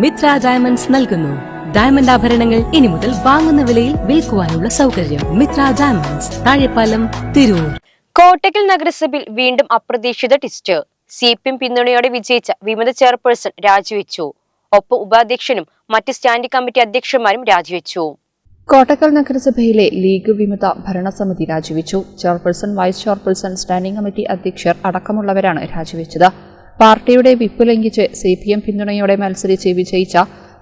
Mitra diamonds നൽകുന്നു. Diamond ആഭരണങ്ങൾ ഇനി മുതൽ വാങ്ങുന്ന വിലയിൽ വിൽക്കുവാനുള്ള സൗകര്യം മിത്ര ഡയമണ്ട്സ് താഴെപ്പാലം തിരൂർ. കോട്ടക്കൽ നഗരസഭയിൽ വീണ്ടും അപ്രതീക്ഷിത ടിസ്റ്റ് സി പി എം പിന്തുണയോടെ വിജയിച്ച വിമത ചെയർപേഴ്സൺ രാജിവെച്ചു. ഒപ്പം ഉപാധ്യക്ഷനും മറ്റ് സ്റ്റാൻഡിംഗ് കമ്മിറ്റി അധ്യക്ഷന്മാരും രാജിവെച്ചു. കോട്ടക്കൽ നഗരസഭയിലെ ലീഗ് വിമത ഭരണസമിതി രാജിവെച്ചു. Chairperson vice chairperson standing committee അധ്യക്ഷർ അടക്കമുള്ളവരാണ് രാജിവെച്ചത്. പാർട്ടിയുടെ വിപ്പ് ലംഘിച്ച് സി പി എം പിന്തുണയോടെ മത്സരിച്ച് വിജയിച്ച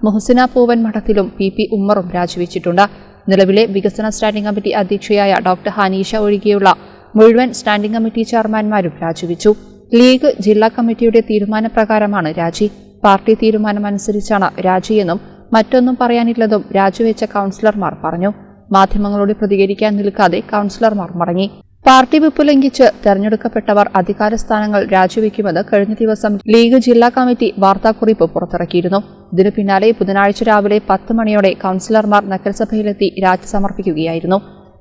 മുഹസിന പൂവൻ മഠത്തിലും പി പി ഉമ്മറും രാജിവെച്ചിട്ടുണ്ട്. നിലവിലെ വികസന സ്റ്റാൻഡിംഗ് കമ്മിറ്റി അധ്യക്ഷയായ ഡോക്ടർ ഹനീഷ ഒഴികെയുള്ള മുഴുവൻ സ്റ്റാൻഡിംഗ് കമ്മിറ്റി ചെയർമാൻമാരും രാജിവെച്ചു. ലീഗ് ജില്ലാ കമ്മിറ്റിയുടെ തീരുമാനപ്രകാരമാണ് രാജി. പാർട്ടി തീരുമാനമനുസരിച്ചാണ് രാജിയെന്നും മറ്റൊന്നും പറയാനില്ലെന്നും രാജിവെച്ച കൗൺസിലർമാർ പറഞ്ഞു. മാധ്യമങ്ങളോട് പ്രതികരിക്കാൻ നിൽക്കാതെ കൗൺസിലർമാർ മടങ്ങി. പാർട്ടി വിപ്പ് ലംഘിച്ച് തെരഞ്ഞെടുക്കപ്പെട്ടവർ അധികാര സ്ഥാനങ്ങൾ രാജിവെക്കുമെന്ന് കഴിഞ്ഞ ദിവസം ലീഗ് ജില്ലാ കമ്മിറ്റി വാർത്താക്കുറിപ്പ് പുറത്തിറക്കിയിരുന്നു. ഇതിനു പിന്നാലെ ബുധനാഴ്ച രാവിലെ പത്ത് മണിയോടെ കൌൺസിലർമാർ നഗരസഭയിലെത്തി രാജി സമർപ്പിക്കുകയായിരുന്നു.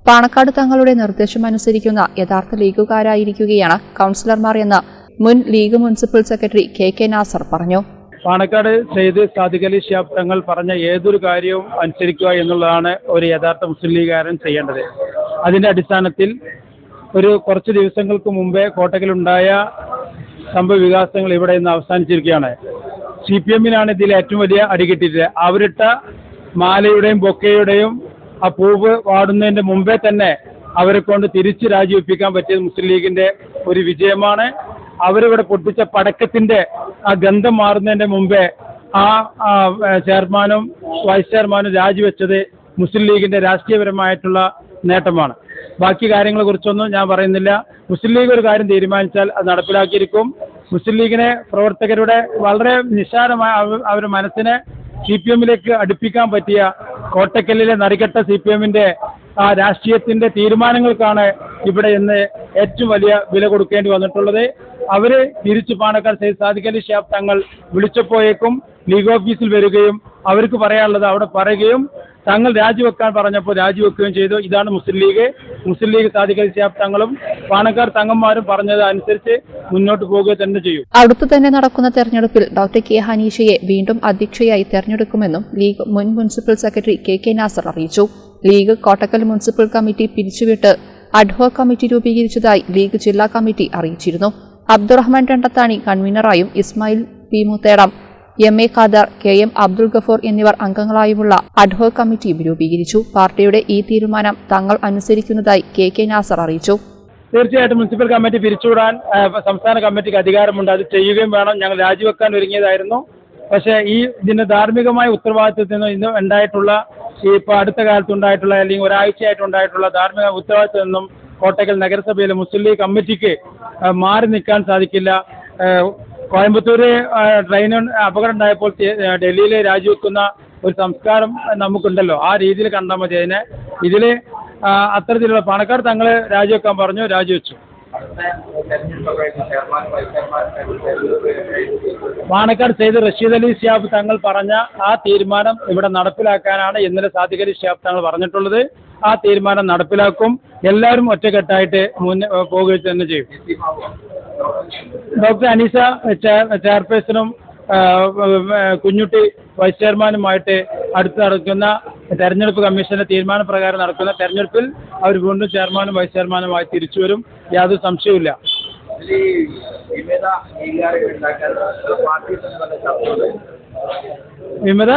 പാണക്കാട് തങ്ങളുടെ നിർദ്ദേശമനുസരിക്കുന്ന യഥാർത്ഥ ലീഗുകാരായിരിക്കുകയാണ് കൌൺസിലർമാർ എന്ന് മുൻ league municipal secretary K K Nasar പറഞ്ഞു. പാണക്കാട് സെയ്ദ് സാദിഖ് അലി ഷിയാബ് തങ്ങൾ പറഞ്ഞ ഏതൊരു കാര്യവും അനുസരിക്കുക എന്നുള്ളതാണ് ഒരു യഥാർത്ഥ മുസ്ലിം ലീഗുകാരൻ ചെയ്യേണ്ടത്. അതിന്റെ അടിസ്ഥാനത്തിൽ ഒരു കുറച്ച് ദിവസങ്ങൾക്ക് മുമ്പേ കോട്ടക്കലുണ്ടായ സംഭവ വികാസങ്ങൾ ഇവിടെ നിന്ന് അവസാനിച്ചിരിക്കുകയാണ്. സി പി എമ്മിനാണ് ഇതിൽ ഏറ്റവും വലിയ അടികിട്ടിയത് അവരിട്ട മാലയുടെയും ബൊക്കയുടെയും ആ പൂവ് വാടുന്നതിന്റെ മുമ്പേ തന്നെ അവരെ കൊണ്ട് തിരിച്ച് രാജിവെപ്പിക്കാൻ പറ്റിയത് മുസ്ലിം ലീഗിന്റെ ഒരു വിജയമാണ്. അവരിവിടെ പൊട്ടിച്ച പടക്കത്തിന്റെ ആ ഗന്ധം മാറുന്നതിന്റെ മുമ്പേ ആ, ചെയർമാനും വൈസ് ചെയർമാനും രാജിവെച്ചത് മുസ്ലിം ലീഗിന്റെ രാഷ്ട്രീയപരമായിട്ടുള്ള നേട്ടമാണ്. ബാക്കി കാര്യങ്ങളെ കുറിച്ചൊന്നും ഞാൻ പറയുന്നില്ല. മുസ്ലിം ലീഗ് ഒരു കാര്യം തീരുമാനിച്ചാൽ അത് നടപ്പിലാക്കിയിരിക്കും. മുസ്ലിം ലീഗിനെ പ്രവർത്തകരുടെ വളരെ നിസ്സാരമായ അവ- അവരുടെ മനസ്സിനെ സി പി എമ്മിലേക്ക് അടുപ്പിക്കാൻ പറ്റിയ കോട്ടക്കല്ലിലെ നറികെട്ട സി പി എമ്മിന്റെ ആ രാഷ്ട്രീയത്തിന്റെ തീരുമാനങ്ങൾക്കാണ് ഇവിടെ ഇന്ന് ഏറ്റവും വലിയ വില കൊടുക്കേണ്ടി വന്നിട്ടുള്ളത്. അവർ തിരിച്ചു പാണക്കാർ സെയ്ദ് സാദിഖ് അലി ഷാബ് തങ്ങൾ വിളിച്ചപ്പോഴേക്കും ലീഗ് ഓഫീസിൽ വരികയും അവർക്ക് പറയാനുള്ളത് അവിടെ പറയുകയും തങ്ങൾ രാജിവെക്കാൻ പറഞ്ഞപ്പോൾ രാജിവെക്കുകയും ചെയ്തു. ഇതാണ് മുസ്ലിം ലീഗ്. മുസ്ലിം ലീഗ് സാധിക്കൽ ഷിഹാബ് തങ്ങളും പാണക്കാർ തങ്ങന്മാരും പറഞ്ഞത് അനുസരിച്ച് മുന്നോട്ട് പോവുക തന്നെ ചെയ്യും. അടുത്തു തന്നെ നടക്കുന്ന തെരഞ്ഞെടുപ്പിൽ ഡോക്ടർ കെ ഹനീഷയെ വീണ്ടും അധ്യക്ഷയായി തെരഞ്ഞെടുക്കുമെന്നും ലീഗ് മുൻ municipal secretary K K Nasar അറിയിച്ചു. ലീഗ് കോട്ടക്കൽ മുനിസിപ്പൽ കമ്മിറ്റി പിരിച്ചുവിട്ട് അഡ്ഹോ കമ്മിറ്റി രൂപീകരിച്ചതായി ലീഗ് ജില്ലാ കമ്മിറ്റി അറിയിച്ചിരുന്നു. Abdurahman Randathani കൺവീനറായും Ismail P Muthedam M A Khader K M Abdul Gafoor എന്നിവർ അംഗങ്ങളായുമുള്ള അഡ്ഹോ കമ്മിറ്റി രൂപീകരിച്ചു. പാർട്ടിയുടെ ഈ തീരുമാനം തങ്ങൾ അനുസരിക്കുന്നതായി കെ കെ നാസർ അറിയിച്ചു. തീർച്ചയായിട്ടും മുനിസിപ്പൽ കമ്മിറ്റി പിരിച്ചുവിടാൻ സംസ്ഥാന കമ്മിറ്റിക്ക് അധികാരമുണ്ട്. അത് ചെയ്യുകയും വേണം. ഞങ്ങൾ രാജിവെക്കാൻ ഒരുങ്ങിയതായിരുന്നു. പക്ഷേ ഈ ഇതിന്റെ ധാർമ്മികമായ ഉത്തരവാദിത്വത്തിൽ നിന്ന് ഇന്ന് ഉണ്ടായിട്ടുള്ള ഈ ഇപ്പോൾ അടുത്ത കാലത്തുണ്ടായിട്ടുള്ള അല്ലെങ്കിൽ ഒരാഴ്ചയായിട്ടുണ്ടായിട്ടുള്ള ധാർമ്മിക ഉത്തരവാദിത്വത്തിൽ നിന്നും കോട്ടക്കൽ നഗരസഭയിലെ മുസ്ലിം ലീഗ് കമ്മിറ്റിക്ക് മാറി നിൽക്കാൻ സാധിക്കില്ല. ആ, കോയമ്പത്തൂര് ട്രെയിൻ അപകടം ഉണ്ടായപ്പോൾ ഡൽഹിയിൽ രാജിവെക്കുന്ന ഒരു സംസ്കാരം നമുക്കുണ്ടല്ലോ. ആ രീതിയിൽ കണ്ടാൽ മതി. അതിനെ ഇതിൽ അത്തരത്തിലുള്ള പണക്കാർ തങ്ങൾ രാജിവെക്കാൻ പറഞ്ഞു രാജിവെച്ചു. പാണക്കാട് സെയ്ത് റഷീദ് അലി ഷിയാബ് തങ്ങൾ പറഞ്ഞ ആ തീരുമാനം ഇവിടെ നടപ്പിലാക്കാനാണ് ഇന്നലെ സാദിഖ് അലി ഷിയാബ് തങ്ങൾ പറഞ്ഞിട്ടുള്ളത്. ആ തീരുമാനം നടപ്പിലാക്കും. എല്ലാവരും ഒറ്റക്കെട്ടായിട്ട് മുന്നേ പോകുക തന്നെ ചെയ്യും. ഡോക്ടർ അനീസ ചെയർ- ചെയർപേഴ്സണും കുഞ്ഞുട്ടി വൈസ് ചെയർമാനുമായിട്ട് അടുത്ത് നടക്കുന്ന തെരഞ്ഞെടുപ്പ് കമ്മീഷന്റെ തീരുമാനപ്രകാരം നടക്കുന്ന തെരഞ്ഞെടുപ്പിൽ അവർ വീണ്ടും ചെയർമാനും വൈസ് ചെയർമാനുമായി തിരിച്ചു വരും. യാതൊരു സംശയവുമില്ല. വിമത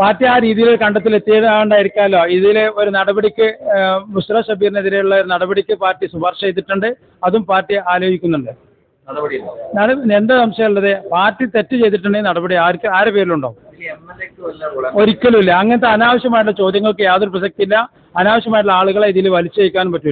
പാർട്ടി ആ രീതിയിൽ കണ്ടെത്തലെത്തിയതുകൊണ്ടായിരിക്കാമല്ലോ ഇതിൽ ഒരു നടപടിക്ക് മുസ്റ മുസ്ര ഷബീറിനെതിരെയുള്ള ഒരു നടപടിക്ക് പാർട്ടി ശുപാർശ ചെയ്തിട്ടുണ്ട്. അതും പാർട്ടി ആലോചിക്കുന്നുണ്ട്. എന്താ സംശയമുള്ളത്? പാർട്ടി തെറ്റ് ചെയ്തിട്ടുണ്ടെങ്കിൽ നടപടി ആർക്ക് ആരുടെ പേരിലുണ്ടോ? ഒരിക്കലുമില്ല അങ്ങനത്തെ അനാവശ്യമായിട്ടുള്ള ചോദ്യങ്ങൾക്ക് യാതൊരു പ്രസക്തിയില്ല. അനാവശ്യമായിട്ടുള്ള ആളുകളെ ഇതിൽ വലിച്ചയക്കാനും പറ്റില്ല